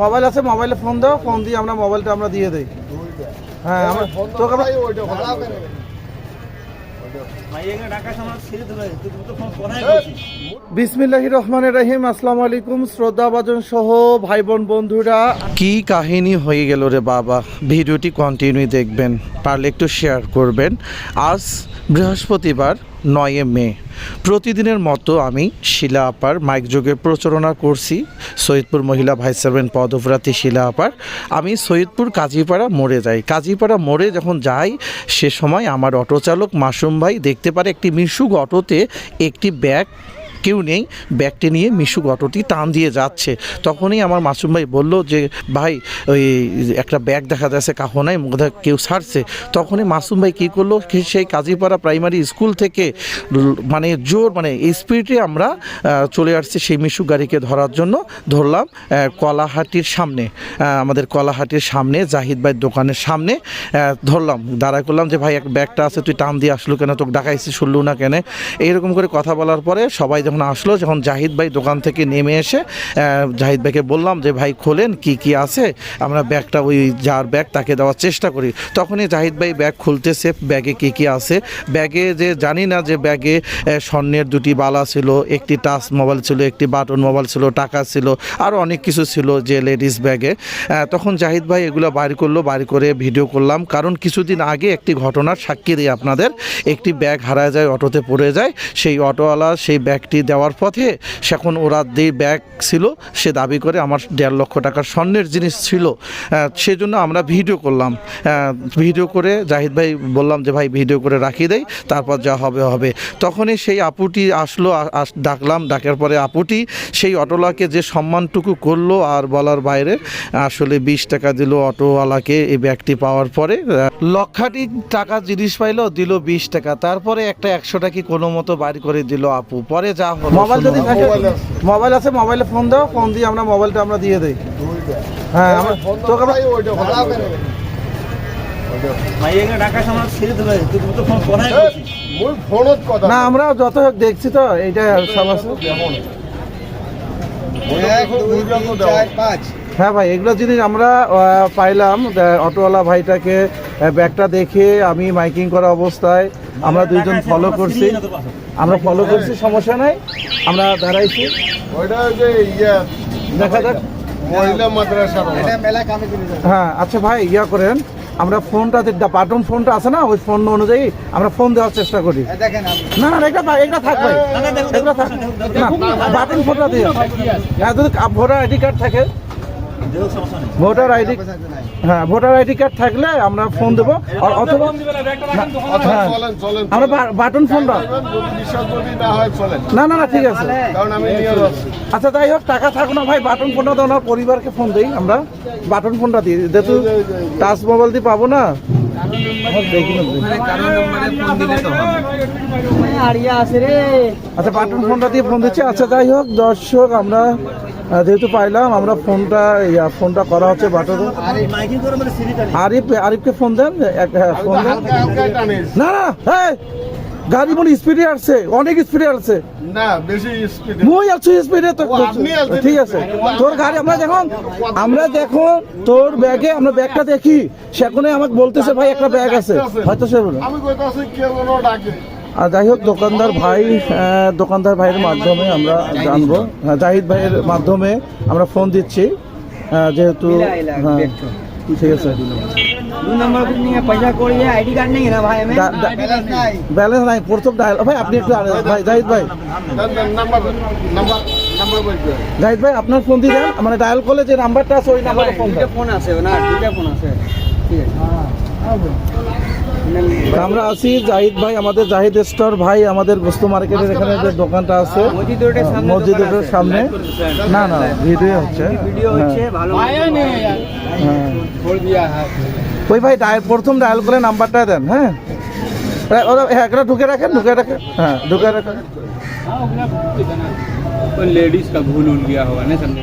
Mobile আছে মোবাইলে phone দাও ফোন দিয়ে আমরা মোবাইলটা আমরা দিয়ে দেই। হ্যাঁ আমরা তোকে আমরা বিসমিল্লাহ রহমান রহিম, আসসালামু আলাইকুম। শ্রদ্ধাভাজন সহ ভাই বোন বন্ধুরা। কি কাহিনী হয়ে গেল রে বাবা? ভিডিওটি কন্টিনিউ দেখবেন, পারলে একটু শেয়ার করবেন। আজ বৃহস্পতিবার নয়ে মে। প্রতিদিনের মতো আমি শিলা আপার মাইক যোগে প্রচারণা করছি। সৈয়দপুর মহিলা ভাইস চেয়ারম্যান পদপ্রার্থী শিলা আপার। আমি সৈয়দপুর কাজীপাড়া মোড়ে যাই। কাজীপাড়া মোড়ে যখন যাই, সে সময় আমার অটো চালক মাসুম ভাই দেখতে পারে একটি মিশুক অটোতে একটি ব্যাগ কেউ নেই, ব্যাগটি নিয়ে মিশুক অটোটি টান দিয়ে যাচ্ছে। তখনই আমার মাসুম ভাই বলল যে, ভাই, ওই একটা ব্যাগ দেখা যাচ্ছে কাহো নাই কেউ ছাড়ছে। তখনই মাসুম ভাই কী করল সেই কাজীপাড়া প্রাইমারি স্কুল থেকে মানে জোর মানে স্পিডে আমরা চলে আসছি সেই মিশুক গাড়িকে ধরার জন্য। ধরলাম কলাহাটির সামনে আমাদের কলাহাটির সামনে, জাহিদ ভাইয়ের দোকানের সামনে ধরলাম দাঁড়া করলাম যে, ভাই, এক ব্যাগটা আছে, তুই টান দিয়ে আসলো কেন? তোকে ডাকাইছি, শুনলু না কেন? এইরকম করে কথা বলার পরে সবাই যখন আসলো, যখন জাহিদ ভাই দোকান থেকে নেমে এসে জাহিদ ভাইকে বললাম যে, ভাই, খোলেন, কি কি আছে? আমরা ব্যাগটা ওই যার ব্যাগ তাকে দেওয়ার চেষ্টা করি। তখনই জাহিদ ভাই ব্যাগ খুলতেছে, ব্যাগে কি কি আছে? ব্যাগে যে, জানি না যে, ব্যাগে স্বর্ণের দুটি বালা ছিল, একটি টাচ মোবাইল ছিল, একটি বাটন মোবাইল ছিল, টাকা ছিল আরও অনেক কিছু ছিল যে, লেডিস ব্যাগে। তখন জাহিদ ভাই এগুলো বাইর করল, বাইর করে ভিডিও করলাম। কারণ কিছুদিন আগে একটি ঘটনার সাক্ষী দিই আপনাদের। একটি ব্যাগ হারায় যায়, অটোতে পড়ে যায়। সেই অটোওয়ালা সেই ব্যাগটি দেওয়ার পথে সেখন ওরা যে ব্যাগ ছিল, সে দাবি করে আমার দেড় লক্ষ টাকার স্বর্ণের জিনিস ছিল। সেজন্য আমরা ভিডিও করলাম। ভিডিও করে জাহিদ ভাই বললাম যে, ভাই, ভিডিও করে রাখি দেয় তারপর যা হবে হবে। তখনই সেই আপুটি আসলো আস- ডাকলাম। ডাকার পরে আপুটি সেই অটোওয়ালাকে যে সম্মানটুকু করল আর বলার বাইরে, আসলে বিশ টাকা দিল অটোওয়ালাকে এই ব্যাগটি পাওয়ার পরে লক্ষাটি টাকা জিনিস পাইলো, দিল বিশ টাকা। তারপরে একটা একশো টাকা কোনো মতো বাড়ি করে দিল আপু। পরে যা হলো মোবাইল যদি থাকে মোবাইল আছে মোবাইলে ফোন দাও ফোন দিয়ে আমরা মোবাইলটা আমরা দিয়ে দেই। হ্যাঁ আমরা তোকে আমরা না আমরা যত হোক দেখছি তো এইটা পাঁচ। হ্যাঁ ভাই এগুলো জিনিস আমরা পাইলাম। অটোওয়ালা ভাইটাকে ব্যাগটা দেখে আমি মাইকিং করা অবস্থায়। আমরা দুইজন ফলো করছি। আমরা ফলো করছি সমস্যা নাই। আমরা দাঁড়াইছি। ওইটা যে ইয়া দেখা যাক। মহিলা মাদ্রাসা এটা হ্যাঁ আচ্ছা ভাই ইয়া করেন আমরা ফোনটা বাটন ফোনটা আছে না ওই ফোন অনুযায়ী আমরা ফোন দেওয়ার চেষ্টা করি। এই না না এটা এটা থাক ভাই। এগুলো থাক না বাটন ফোনটা দিয়ে। হ্যাঁ যদি ভোটার আইডি কার্ড থাকে ভোটার আইডি হ্যাঁ ভোটার আইডি কার্ড থাকলে আমরা ফোন দেবো আর অথবা আচ্ছা হ্যাঁ। আমরা বাটন ফোনটা না না না না ঠিক আছে কারণ আমি নিয়ে যাচ্ছি আচ্ছা যাই হোক টাকা থাকুক না ভাই বাটন ফোনটা তো ওনার পরিবারকে ফোন দিই আমরা বাটন ফোনটা দিই যেহেতু টাচ মোবাইল দিয়ে পাবো না আচ্ছা বাটন ফোনটা দিয়ে ফোন দিচ্ছি আচ্ছা যাই হোক দর্শক আমরা যেহেতু পাইলাম আমরা ফোনটা ইয়া, ফোনটা করা হচ্ছে বাটনে। আরিফ আরিফকে ফোন দেন হ্যাঁ, ফোন দেন। না না হ্যাঁ গাড়ি মনে স্পিডে আসছে অনেক স্পিডে আসছে। না বেশি স্পিড। মুই আছি স্পিডে তো। ঠিক আছে। তোর গাড়ি আমরা দেখুন আমরা দেখুন তোর ব্যাগে আমরা ব্যাগটা দেখি। সেখানে আমাকে বলতেছে ভাই একটা ব্যাগ আছে। হয়তো সে বলে। আমি কইতাছি কে ডাকে। আর যাই হোক দোকানদার ভাই দোকানদার ভাইয়ের মাধ্যমে আমরা জানব। হ্যাঁ, জাহিদ ভাইয়ের মাধ্যমে আমরা ফোন দিচ্ছি। আহ, যেহেতু হ্যাঁ ঠিক আছে। ব্যালেন্স নাই প্রথম ডায়াল ভাই আপনি একটু ভাই জাহিদ ভাই। জাহিদ ভাই আপনার ফোন দিয়ে দেন। মানে ডায়াল করলে যে নাম্বারটা আছে ওই নাম্বারে ফোন ফোন আছে না ফোন আছে। ঠিক আছে। আমরা আছি জাহিদ ভাই আমাদের জাহিদ স্টোর ভাই আমাদের বস্তু মার্কেটের এখানে যে দোকানটা আছে মসজিদ সামনে না না ভিডিও হচ্ছে। হ্যাঁ। হ্যাঁ। ওই ভাই প্রথম ডায়াল করে নাম্বারটা দেন হ্যাঁ। ওরা হ্যাঁ একটা ঢুকে রাখেন ঢুকে রাখেন। হ্যাঁ ঢুকে রাখেন। লেডিস কা ভুল উল গিয়া হওয়া না